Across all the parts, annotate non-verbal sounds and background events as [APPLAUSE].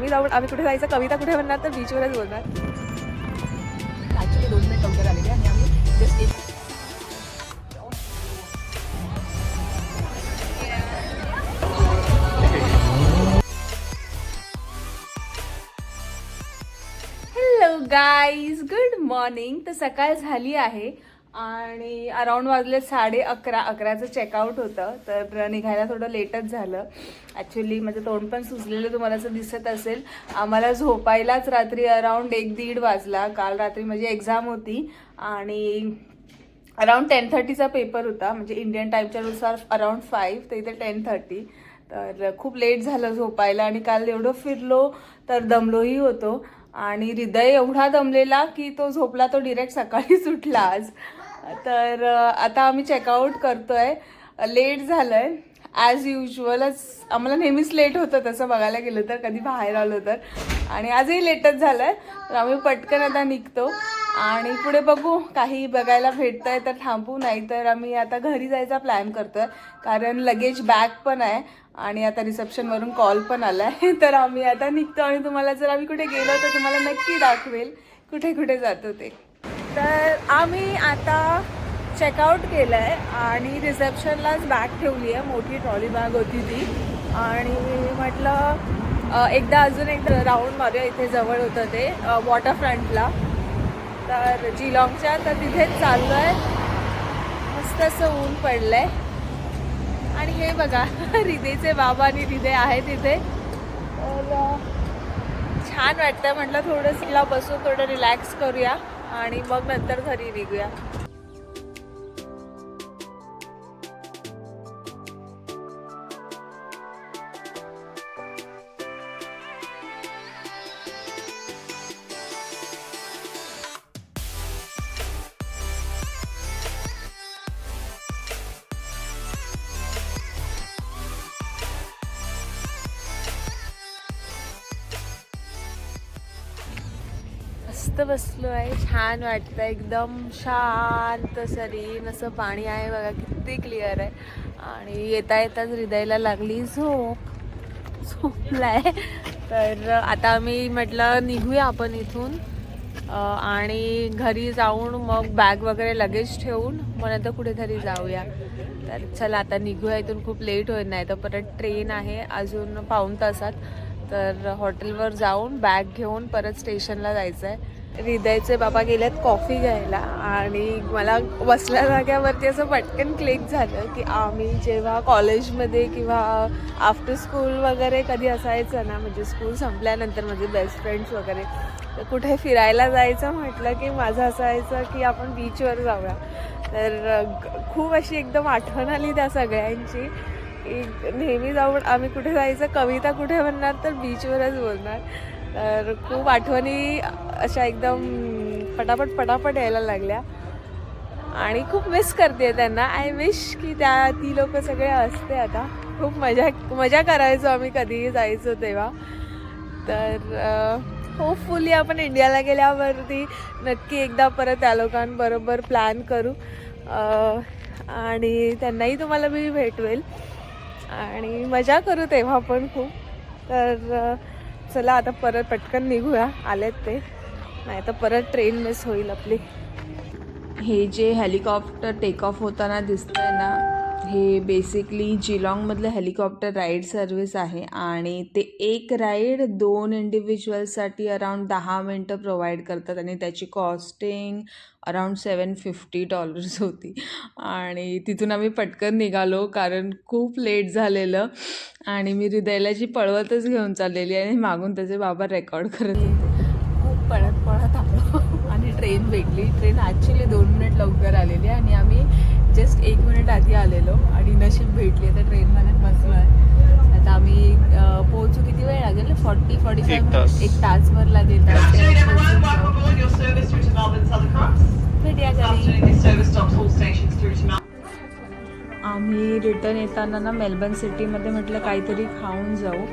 मी जाऊन आम्ही कुठे जायचं? कविता कुठे म्हणणार तर बीचवरच बोलणार. ॲक्च्युली दोन मिनिट लवकर आलेले आणि आम्ही जस्ट एक हॅलो गाईज गुड मॉर्निंग तर सकाळ झाली आहे. आणि अराऊंड वाजले साडे अकरा अकराचं चेकआउट होतं तर निघायला थोडं लेटच झालं. ॲक्च्युली माझं तोंड पण सुजलेलं तुम्हाला असं दिसत असेल. आम्हाला झोपायलाच रात्री अराऊंड एक दीड वाजला. काल रात्री माझी एक्झाम होती आणि अराऊंड टेन थर्टीचा पेपर होता. म्हणजे इंडियन टाईमच्यानुसार अराऊंड फाईव्ह तर इथे टेन थर्टी तर खूप लेट झालं झोपायला आणि काल एवढं फिरलो तर दमलोही होतो. आणि हृदय एवढा दमलेला की तो झोपला तो डिरेक्ट सकाळीच उठला आज. तर आता आम्ही चेकआउट करतोय. लेट झालंय. ॲज युजलच आम्हाला नेहमीच लेट होतं तसं बघायला गेलं तर कधी बाहेर आलो तर. आणि आजही लेटच झालंय. तर आम्ही पटकन आता निघतो. आणि पुढे बघू काही बघायला भेटतंय तर थांबू नाही तर आम्ही आता घरी जायचा प्लॅन करतोय. कारण लगेज बॅग पण आहे. आणि आता रिसेप्शनवरून कॉल पण आला आहे [LAUGHS] तर आम्ही आता निघतो आणि तुम्हाला जर आम्ही कुठे गेलो तर तुम्हाला नक्की दाखवेल. कुठे कुठे जातो ते. तर आम्ही आता चेकआउट केलं आहे आणि रिसेप्शनलाच बॅग ठेवली आहे. मोठी ट्रॉली बॅग होती ती. आणि म्हटलं एकदा अजून एकदा राऊंड मारूया. इथे जवळ होतं ते वॉटरफ्रंटला तर जिलॉंगच्या तर तिथेच चाललो आहे मस्त असं ऊन पडलं आहे आणि हे बघा [LAUGHS] हृदयचे बाबा आणि हृदय आहे तिथे तर छान वाटतं म्हटलं थोडं सिला बसून थोडं रिलॅक्स करूया. आणि मग नंतर घरी निघूया. मस्त बसलो आहे. छान वाटतं एकदम शांत सरीन असं पाणी आहे बघा किती क्लिअर आहे. आणि येता येताच हृदयला लागली झोप. झोपलाय. तर आता आम्ही म्हटलं निघूया आपण इथून. आणि घरी जाऊन मग बॅग वगैरे लगेच ठेवून मग नंतर कुठेतरी जाऊया. तर चला आता निघूया. इथून खूप लेट होईल नाही. तर परत ट्रेन आहे. अजून पाऊण तासात. तर हॉटेलवर जाऊन बॅग घेऊन परत स्टेशनला जायचं आहे हृदयचे बाबा गेलेत कॉफी घ्यायला आणि मला बसल्या जाग्यावरती असं पटकन क्लिक झालं की आम्ही जेव्हा कॉलेजमध्ये किंवा आफ्टर स्कूल वगैरे कधी असायचं ना म्हणजे स्कूल संपल्यानंतर माझे बेस्ट फ्रेंड्स वगैरे तर कुठे फिरायला जायचं म्हटलं की माझं असायचं की आपण बीचवर जाऊया. तर खूप अशी एकदम आठवण आली त्या सगळ्यांची की नेहमी जाऊन आम्ही कुठे जायचं कविता कुठे म्हणणार तर बीचवरच बोलणार. तर खूप आठवणी अशा एकदम पटापट पटापट यायला लागल्या. आणि खूप मिस करते त्यांना. आय विश की त्या ती लोक सगळे असते आता. खूप मजा मजा करायचो आम्ही कधीही जायचो तेव्हा. तर होपफुली आपण इंडियाला गेल्यावरती नक्की एकदा परत त्या लोकांबरोबर प्लॅन करू. आणि त्यांनाही तुम्हाला मी भेटवेल. आणि मजा करू तेव्हा पण खूप. तर चला आता परत पटकन निघूया. आलेत ते. नाही तर परत ट्रेन मिस होईल आपली. हे जे हेलिकॉप्टर टेक ऑफ होताना दिसतंय ना हे बेसिकली जिलाँगमधलं हेलिकॉप्टर राईड सर्व्हिस आहे आणि ते एक राईड दोन इंडिव्हिज्युअलसाठी अराऊंड दहा मिनटं प्रोव्हाइड करतात आणि त्याची costing around seven fifty dollars होती. आणि तिथून आम्ही पटकन निघालो कारण खूप लेट झालेलं. आणि मी हृदयला जी पळवतच घेऊन चाललेली आणि मागून त्याचे बाबा रेकॉर्ड करत होते. खूप पळत पळत आलो. आणि ट्रेन भेटली ट्रेन ॲक्च्युली दोन मिनिट लवकर आलेली आणि आम्ही जस्ट एक मिनिट आधी आलेलो. आणि नशीब भेटली. तर ट्रेनमध्ये बसलो आहे आम्ही पोहोचू किती वेळ लागेल? फॉर्टी फॉर्टी फायव्ह एक तास भरला देतात आम्ही रिटर्न येताना ना मेलबर्न सिटीमध्ये म्हटलं काहीतरी खाऊन जाऊ.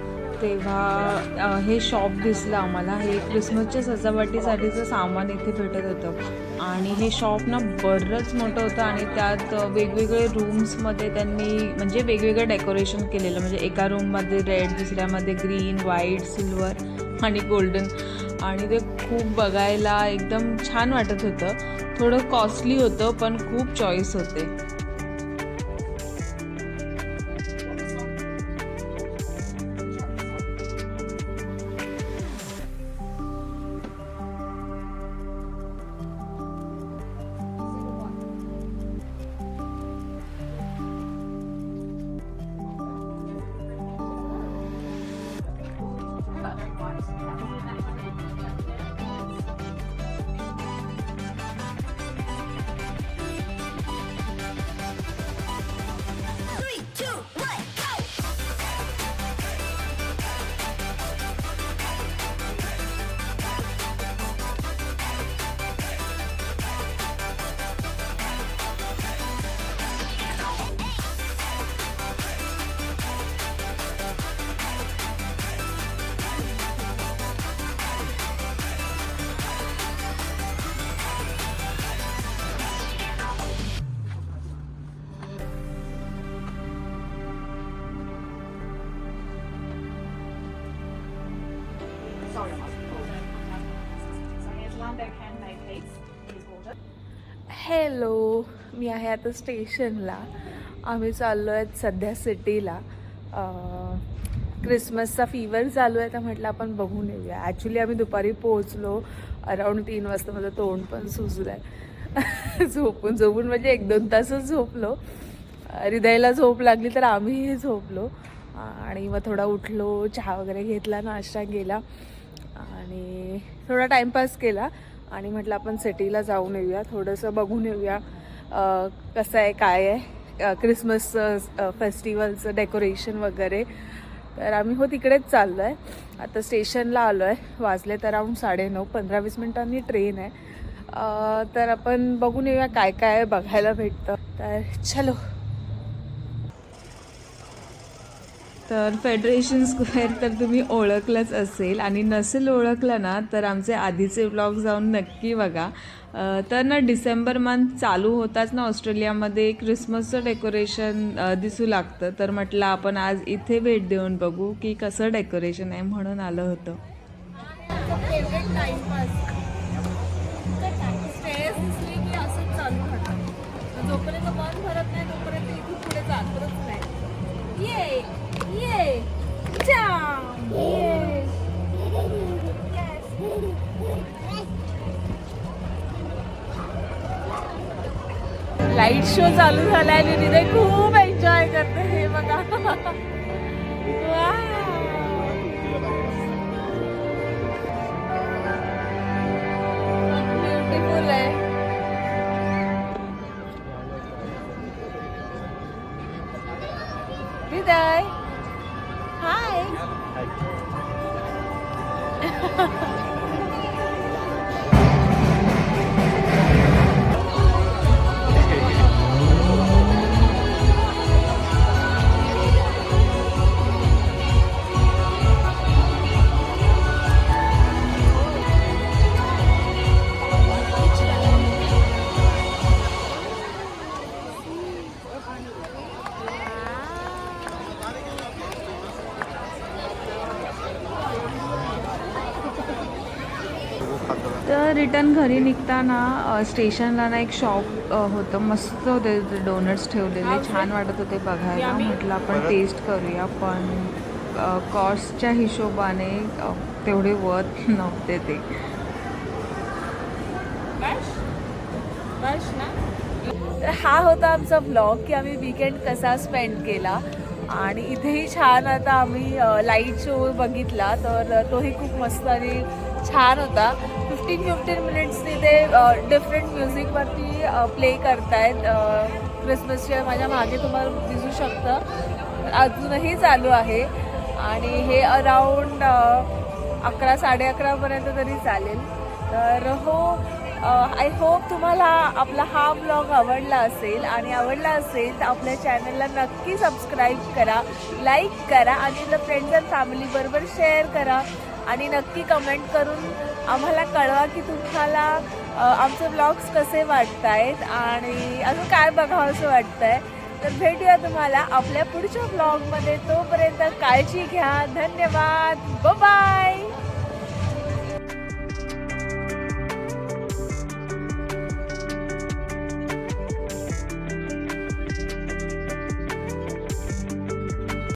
तेव्हा हे शॉप दिसलं आम्हाला. हे क्रिसमसच्या सजावटीसाठीचं सामान इथे भेटत होतं. आणि हे शॉप ना बरंच मोठं होतं आणि त्यात वेगवेगळे रूम्समध्ये त्यांनी म्हणजे वेगवेगळं डेकोरेशन केलेलं. म्हणजे एका रूममध्ये रेड दुसऱ्यामध्ये ग्रीन व्हाईट सिल्वर आणि गोल्डन. आणि ते खूप बघायला एकदम छान वाटत होतं. थोडं कॉस्टली होतं पण खूप चॉईस होते. हॅलो मी आहे आता स्टेशनला. आम्ही चाललो आहेत सध्या सिटीला. क्रिसमसचा फीवर चालू आहे तर म्हटलं आपण बघून येऊया. ॲक्च्युली आम्ही दुपारी पोहोचलो अराऊंड तीन वाजता. माझं तोंड पण सुजलं आहे [LAUGHS] झोपून झोपून म्हणजे एक दोन तासच झोपलो. हृदयाला झोप लागली तर आम्हीही झोपलो. आणि मग थोडा उठलो चहा वगैरे घेतला नाश्ता केला. आणि थोडा टाईमपास केला. आणि म्हटलं आपण सिटीला जाऊन येऊया थोडंसं बघून येऊया कसं आहे काय आहे. क्रिसमस क्रिसमसचं फेस्टिवलचं डेकोरेशन वगैरे. तर आम्ही हो तिकडेच चाललो आहे आता स्टेशनला आलो आहे वाजले तर अराऊंड साडेनऊ पंधरा वीस मिनटांनी ट्रेन आहे. तर आपण बघून येऊया काय काय बघायला भेटतं. तर चलो. तर फेडरेशन स्क्वेअर तर तुम्ही ओळखलंच असेल. आणि नसेल ओळखलं ना तर आमचे आधीचे ब्लॉग जाऊन नक्की बघा. तर ना डिसेंबर मंथ चालू होताच ना ऑस्ट्रेलियामध्ये क्रिसमसचं डेकोरेशन दिसू लागतं. तर म्हटलं आपण आज इथे भेट देऊन बघू की कसं डेकोरेशन आहे म्हणून आलं होतं. जोपर्यंत मन भरत नाही तोपर्यंत इथून पुढे जातच नाही ये Down! जाम Yes! लाइट शो चालू झाला आणि तिथे खूप रिटर्न घरी निघताना स्टेशनला ना एक शॉप होतं. मस्त होते डोनट्स ठेवलेले. छान वाटत होते बघायला. म्हटलं आपण टेस्ट करूया पण कॉस्टच्या हिशोबाने तेवढे वर्थ [LAUGHS] नव्हते ते. तर हा होता आमचा ब्लॉग की आम्ही विकेंड कसा स्पेंड केला. आणि इथेही छान आता आम्ही लाइट शो बघितला. तर तोही खूप मस्त आणि छान होता. फिफ्टीन फिफ्टीन मिनिट्स तिथे डिफरंट म्युझिकवरती प्ले करतायत. क्रिसमसच्या माझ्या मागे तुम्हाला दिसू शकतं. अजूनही चालू आहे. आणि हे अराऊंड अकरा साडे अकरापर्यंत तरी चालेल. तर हो आय होप तुम्हाला आपला हा ब्लॉग आवडला असेल. आणि आवडला असेल तर आपल्या चॅनलला नक्की सबस्क्राईब करा लाईक करा आणि आपल्या फ्रेंड्स अँड फॅमिलीबरोबर शेअर करा. आणि नक्की कमेंट करून आम्हाला कळवा की तुम्हाला आमचे ब्लॉग्स कसे वाटत आहेत आणि अजून काय बघावं असं आहे तर भेटूया तुम्हाला आपल्या पुढच्या ब्लॉगमध्ये तोपर्यंत काळजी घ्या. धन्यवाद. बाय